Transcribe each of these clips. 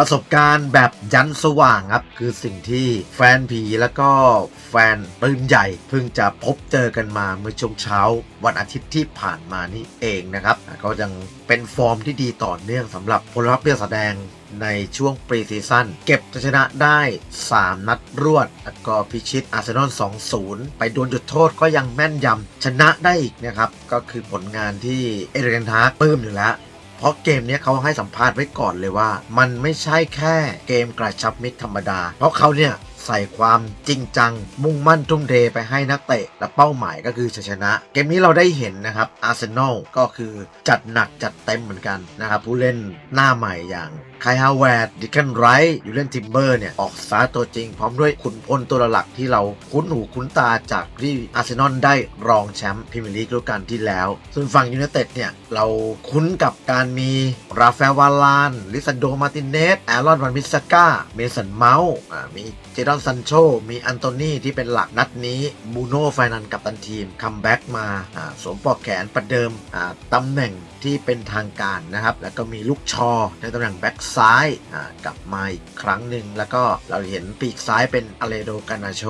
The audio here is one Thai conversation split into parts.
ประสบการณ์แบบยันสว่างครับ คือสิ่งที่แฟนผีแล้วก็แฟนปืนใหญ่ เพิ่งจะพบเจอกันมาเมื่อช่วงเช้า วันอาทิตย์ที่ผ่านมานี่เองนะครับก็ยังเป็นฟอร์มที่ดีต่อเนื่องสำหรับพลวัตเพื่อแสดงในช่วงปรีซีซั่นเก็บชัยชนะได้ 3 นัดรวด แล้วก็พิชิตอาร์เซนอล 2-0 ไปโดนจุดโทษก็ยังแม่นยำชนะได้อีกนะครับ ก็คือผลงานที่เอเดนทาร์กปื้มอยู่แล้ว เพราะเกมนี้เขาให้สัมภาษณ์ไว้ก่อนเลยว่า มันไม่ใช่แค่เกมกระชับมิตรธรรมดา เพราะเขาเนี่ยใส่ความจริงจัง มุ่งมั่นทุ่มเทไปให้นักเตะ และเป้าหมายก็คือชัยชนะ เกมนี้เราได้เห็นนะครับอาร์เซนอลก็คือจัดหนักจัดเต็มเหมือนกันนะครับผู้เล่นหน้าใหม่อย่างไคฮาวเวร์ดดิคเคนไรท์อยู่เล่นทิมเบอร์เนี่ย ออกสตาร์ตัวจริง พร้อมด้วยขุนพลตัวหลักที่เราคุ้นหูคุ้นตาจากที่อาร์เซนอลได้รองแชมป์พรีเมียร์ลีกฤดูกาลที่แล้ว ส่วนฝั่งยูไนเต็ดเนี่ย เราคุ้นกับการมีราฟาเอลวาลาน ลิซันโดมาติเนสแอรอนวันมิสก้า เมสันเมาส์มีเจดอนซันโช มีอันโตนีที่เป็นหลักนัดนี้บูโน่ไฟนันกับตันทีมคัมแบ็กมาสวมปลอกแขนประเดิมตำแหน่งที่เป็นทางการนะครับแล้วก็มีลูกชอในตำแหน่งแบ็กซ้ายกลับมาอีกครั้งหนึ่งแล้วก็เราเห็นปีกซ้ายเป็นอเลโดกานาโช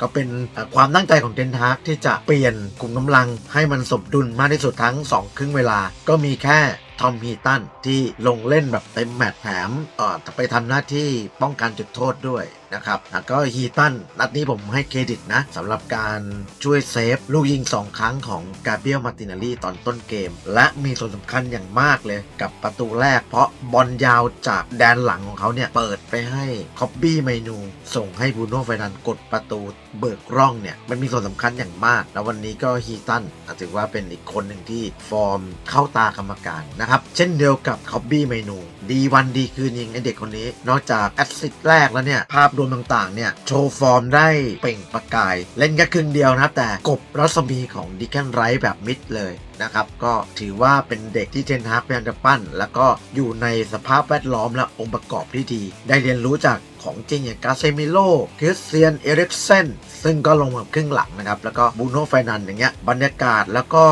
ก็เป็นความตั้งใจของเทนฮากที่จะเปลี่ยนกลุ่มกำลังให้มันสมดุลมากที่สุดทั้ง 2 ครึ่งเวลา ก็มีแค่ ทอมฮีตันที่ลงเล่นแบบเต็มแมตช์แถมเอ่อไปทำหน้าที่ป้องกันจุดโทษด้วยนะครับแล้วก็ฮีตันนัดนี้ผมให้เครดิตนะสำหรับการช่วยเซฟ ลูกยิง 2 ครั้งของกาเบียลมาตินาลีตอนต้นเกม และมีส่วนสำคัญอย่างมากเลยกับประตูแรก เพราะบอลยาวจากแดนหลังของเขาเนี่ย เปิดไปให้คอบบี้ไมนู ส่งให้บูโน่ไฟนันกดประตูเบิกร่องเนี่ย มันมีส่วนสำคัญอย่างมาก แล้ววันนี้ก็ฮีตันถือว่าเป็นอีกคนหนึ่งที่ฟอร์มเข้าตากรรมการนะครับเช่นเดียวกับคอบบี้ไมนู ดีวันดีคืนยิงไอเด็กคนนี้ นอกจากแอสซิสต์แรกแล้วเนี่ย ภาพรวมต่างๆ เนี่ย โชว์ฟอร์มได้เปล่งประกาย เล่นแค่ครึ่งเดียวนะครับแต่กบรัศมีของดิแคนไรท์แบบมิดเลยนะครับก็ถือว่าเป็นเด็กที่เทนฮากพยายามจะปั้น แล้วก็อยู่ในสภาพแวดล้อมและองค์ประกอบที่ดี ได้เรียนรู้จาก ของจริงอย่างกาเซมิโลคริสเตียน เอริกเซนซึ่งก็ลงมาครึ่งหลังนะครับ แล้วก็บูโน่ไฟนันอย่างเงี้ยบรรยากาศแล้วก็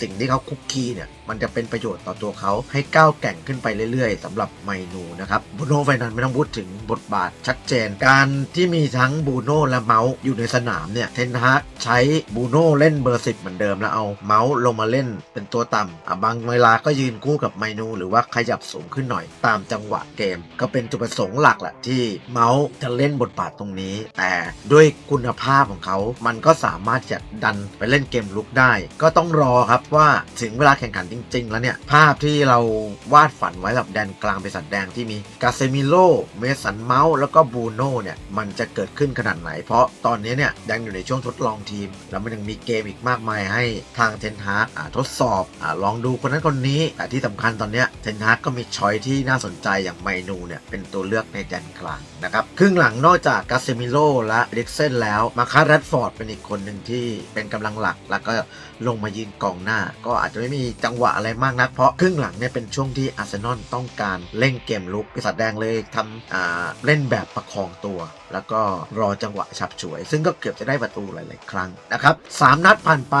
สิ่งที่เขาคุกคีเนี่ยมันจะเป็นประโยชน์ต่อตัวเขาให้ก้าวแก่งขึ้นไปเรื่อยๆสำหรับไมนูนะครับบูโน่ไฟนันไม่ต้องพูดถึงบทบาทชัดเจน การที่มีทั้งบูโน่และเมาส์อยู่ในสนามเนี่ยเทนฮากใช้บูโน่เล่นเบอร์สิบเหมือนเดิมแล้วเอาเมาส์ลงมาเล่นเป็นตัวต่ำบางเวลาก็ยืนคู่กับไมนู หรือว่าขยับสูงขึ้นหน่อยตามจังหวะเกม ก็เป็นจุดประสงค์หลักแหละที่เมาส์จะเล่นบทบาทตรงนี้ แต่ด้วยคุณภาพของเขา มันก็สามารถจะดันไปเล่นเกมลุกได้ ก็ต้องรอครับว่าถึงเวลาแข่งขันจริง ๆ แล้วเนี่ย ภาพที่เราวาดฝันไว้กับแดนกลางเป็นสัตว์แดงที่มีกาเซมิโลเมสันเมาส์แล้วก็บูโน่เนี่ยมันจะเกิดขึ้นขนาดไหน เพราะตอนนี้เนี่ยยังอยู่ในช่วงทดลองทีม แล้วมันยังมีเกมอีกมากมายให้ทางเทนฮากอ่าทดสอบอลองดูคนนั้นคนนี้แต่ที่สำคัญตอนนี้เทนฮาร์กก็มีชอยที่น่าสนใจอย่างไมนูเนี่ยเป็นตัวเลือกในแดนกลางนะครับครึ่งหลังนอกจากกาเซมิโลและเด็กเซนแล้ว มาคาร์แรดฟอร์ดเป็นอีกคนหนึ่งที่เป็นกำลังหลัก แล้วก็ลงมายืนกองหน้า ก็อาจจะไม่มีจังหวะอะไรมากนัก เพราะครึ่งหลังเนี่ยเป็นช่วงที่อาร์เซนอลต้องการเล่นเกมลุกปีศาจแดงเลยทำเล่นแบบประคองตัว แล้วก็รอจังหวะฉับฉวย ซึ่งก็เกือบจะได้ประตูหลาย ๆ ครั้งนะครับสามนัดผ่านไป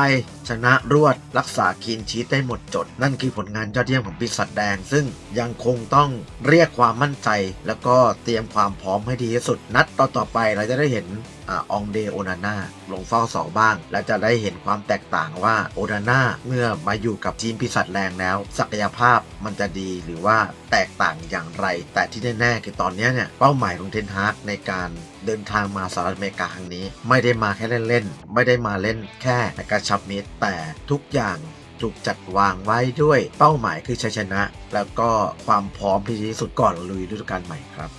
ชนะรวดรักษาคีนชีตได้หมดจด นั่นคือผลงานยอดเยี่ยมของปีศาจแดง ซึ่งยังคงต้องเรียกความมั่นใจ แล้วก็เตรียมความพร้อมให้ดีที่สุด นัดต่อๆไปเราจะได้เห็นอองเดโอนาน่าลงเฝ้าเสาบ้าง และจะได้เห็นความแตกต่างว่าโอนาน่าเมื่อมาอยู่กับทีมพิสัตแรงแล้ว ศักยภาพมันจะดีหรือว่าแตกต่างอย่างไร แต่ที่แน่ๆคือตอนนี้เนี่ยเป้าหมายของเทนฮากในการเดินทางมาสหรัฐอเมริกาครั้งนี้ ไม่ได้มาแค่เล่นๆไม่ได้มาเล่นแค่ในกระชับมิตรแต่ทุกอย่างถูกจัดวางไว้ด้วยเป้าหมายคือชัยชนะ แล้วก็ความพร้อมที่ดีที่สุดก่อนลุยฤดูกาลใหม่ครับ